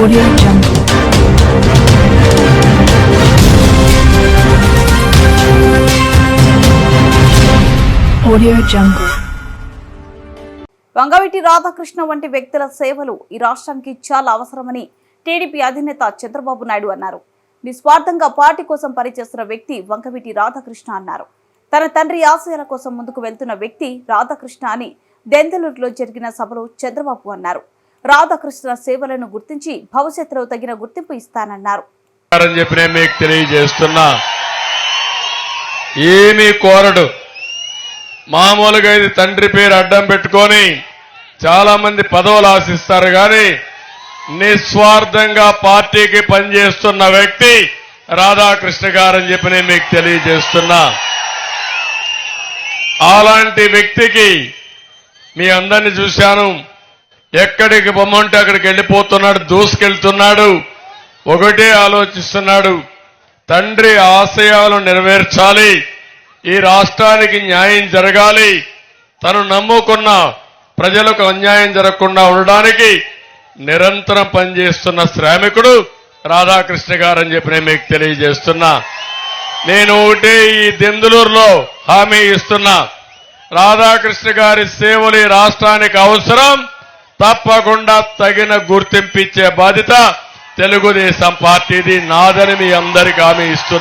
Audio Jungle. Audio Jungle. Vangaveeti Radhakrishna వంటి వ్యక్తుల సేవలు ఈ రాష్ట్రానికి చాలా అవసరమని టీడీపీ అధినేత చంద్రబాబు నాయుడు అన్నారు నిస్వార్థంగా పార్టీ కోసం పనిచేస్తున్న వ్యక్తి వంగవీటి రాధాకృష్ణ అన్నారు తన తండ్రి ఆశయాల కోసం ముందుకు వెళ్తున్న వ్యక్తి రాధాకృష్ణ అని దెందలూరులో జరిగిన సభలో చంద్రబాబు అన్నారు రాధాకృష్ణ సేవలను గుర్తించి భవిష్యత్తులో తగిన గుర్తింపు ఇస్తానన్నారు. చెప్పి నేను మీకు తెలియజేస్తున్నా. ఏమీ కోరడు. మామూలుగా ఇది తండ్రి పేరు అడ్డం పెట్టుకొని చాలా మంది పదవులు ఆశిస్తారు కానీ నిస్వార్థంగా పార్టీకి పనిచేస్తున్న వ్యక్తి రాధాకృష్ణ గారని చెప్పి నేను మీకు తెలియజేస్తున్నా. అలాంటి వ్యక్తికి మీ అందరిని చూశాను. ఎక్కడికి బొమ్మంటే అక్కడికి వెళ్ళిపోతున్నాడు దూసుకెళ్తున్నాడు. ఒకటే ఆలోచిస్తున్నాడు తండ్రి ఆశయాలు నెరవేర్చాలి ఈ రాష్ట్రానికి న్యాయం జరగాలి. తను నమ్ముకున్న ప్రజలకు అన్యాయం జరగకుండా ఉండడానికి నిరంతరం పనిచేస్తున్న శ్రామికుడు రాధాకృష్ణ గారని చెప్పి నేను మీకు తెలియజేస్తున్నా. నేను ఒకటే ఈ దెందులూరులో హామీ ఇస్తున్నా. రాధాకృష్ణ గారి సేవలు ఈ రాష్ట్రానికి అవసరం. తప్పకుండా తగిన గుర్తింపు ఇచ్చే బాధ్యత తెలుగుదేశం పార్టీది. నాదని మీ అందరికీ హామీ ఇస్తున్నా.